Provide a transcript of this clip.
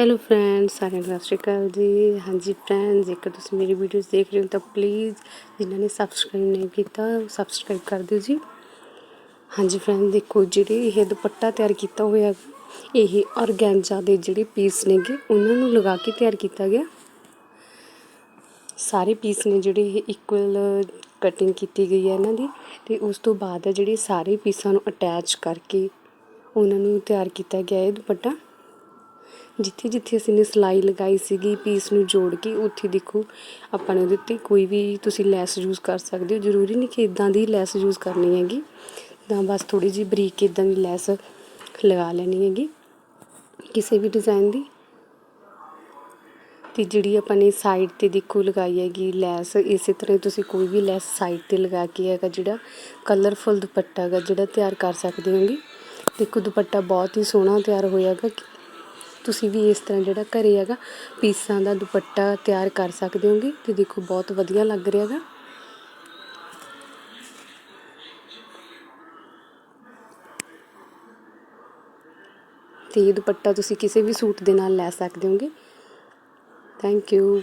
Hello friends ਸਾਰਿਆਂ ਨੂੰ ਸਤਿ ਸ਼੍ਰੀ ਅਕਾਲ ਜੀ। ਹਾਂਜੀ ਫਰੈਂਡਸ ਜੇਕਰ ਤੁਸੀਂ ਮੇਰੀ ਵੀਡੀਓਜ਼ ਦੇਖ ਰਹੇ ਹੋ ਤਾਂ ਪਲੀਜ਼ ਜਿਨ੍ਹਾਂ ਨੇ ਸਬਸਕ੍ਰਾਈਬ ਨਹੀਂ ਕੀਤਾ ਸਬਸਕ੍ਰਾਈਬ ਕਰ ਦਿਓ ਜੀ। ਹਾਂਜੀ ਫਰੈਂਡ ਦੇਖੋ ਜਿਹੜੇ ਇਹ ਦੁਪੱਟਾ ਤਿਆਰ ਕੀਤਾ ਹੋਇਆ, ਇਹ ਔਰਗੈਂਜਾ ਦੇ ਜਿਹੜੇ ਪੀਸ ਨੇਗੇ, ਉਹਨਾਂ ਨੂੰ ਲਗਾ ਕੇ ਤਿਆਰ ਕੀਤਾ ਗਿਆ। ਸਾਰੇ ਪੀਸ ਨੇ ਜਿਹੜੇ ਇਹ ਇਕੁਅਲ ਕਟਿੰਗ ਕੀਤੀ ਗਈ ਹੈ ਇਹਨਾਂ ਦੀ ਤੇ ਉਸ ਤੋਂ ਬਾਅਦ ਜਿਹੜੇ ਸਾਰੇ ਪੀਸਾਂ ਨੂੰ ਅਟੈਚ ਕਰਕੇ ਉਹਨਾਂ ਨੂੰ ਤਿਆਰ ਕੀਤਾ ਗਿਆ ਇਹ ਦੁਪੱਟਾ। ਜਿੱਥੇ ਜਿੱਥੇ ਅਸੀਂ ਨੇ ਸਿਲਾਈ ਲਗਾਈ ਸੀਗੀ, ਪੀਸ ਨੂੰ ਜੋੜ ਕੇ, ਉੱਥੇ ਦੇਖੋ ਆਪਾਂ ਨੇ ਉਹਦੇ ਉੱਤੇ ਕੋਈ ਵੀ ਤੁਸੀਂ ਲੈਸ ਯੂਜ਼ ਕਰ ਸਕਦੇ ਹੋ। ਜ਼ਰੂਰੀ ਨਹੀਂ ਕਿ ਇਦਾਂ ਦੀ ਲੈਸ ਯੂਜ਼ ਕਰਨੀ ਹੈਗੀ। ਤਾਂ ਬਸ ਥੋੜੀ ਜਿਹੀ ਬਰੀਕ ਇਦਾਂ ਦੀ ਲੈਸ ਲਗਾ ਲੈਣੀ ਹੈਗੀ ਕਿਸੇ ਵੀ ਡਿਜ਼ਾਈਨ ਦੀ। ਤੇ ਜਿਹੜੀ ਆਪਾਂ ਨੇ ਸਾਈਡ ਤੇ ਦੇਖੋ ਲਗਾਈ ਹੈਗੀ ਲੈਸ, ਇਸੇ ਤਰ੍ਹਾਂ ਤੁਸੀਂ ਕੋਈ ਵੀ ਲੈਸ ਸਾਈਡ ਤੇ ਲਗਾ ਕੇ ਹੈਗਾ ਜਿਹੜਾ ਕਲਰਫੁਲ ਦੁਪੱਟਾ ਹੈਗਾ ਜਿਹੜਾ ਤਿਆਰ ਕਰ ਸਕਦੇ ਹੋਗੇ। ਦੇਖੋ ਦੁਪੱਟਾ ਬਹੁਤ ਹੀ ਸੋਹਣਾ ਤਿਆਰ ਹੋਇਆ ਹੈਗਾ। ਤੁਸੀਂ ਵੀ ਇਸ ਤਰ੍ਹਾਂ ਜਿਹੜਾ ਘਰੇ ਹੈਗਾ, ਪੀਸਾਂ ਦਾ ਦੁਪੱਟਾ ਤਿਆਰ ਕਰ ਸਕਦੇ ਹੋਗੇ ਤੇ ਦੇਖੋ ਬਹੁਤ ਵਧੀਆ ਲੱਗ ਰਿਹਾ ਹੈਗਾ। ਤੇ ਇਹ ਦੁਪੱਟਾ ਤੁਸੀਂ ਕਿਸੇ ਵੀ ਸੂਟ ਦੇ ਨਾਲ ਲੈ ਸਕਦੇ ਹੋਗੇ। Thank you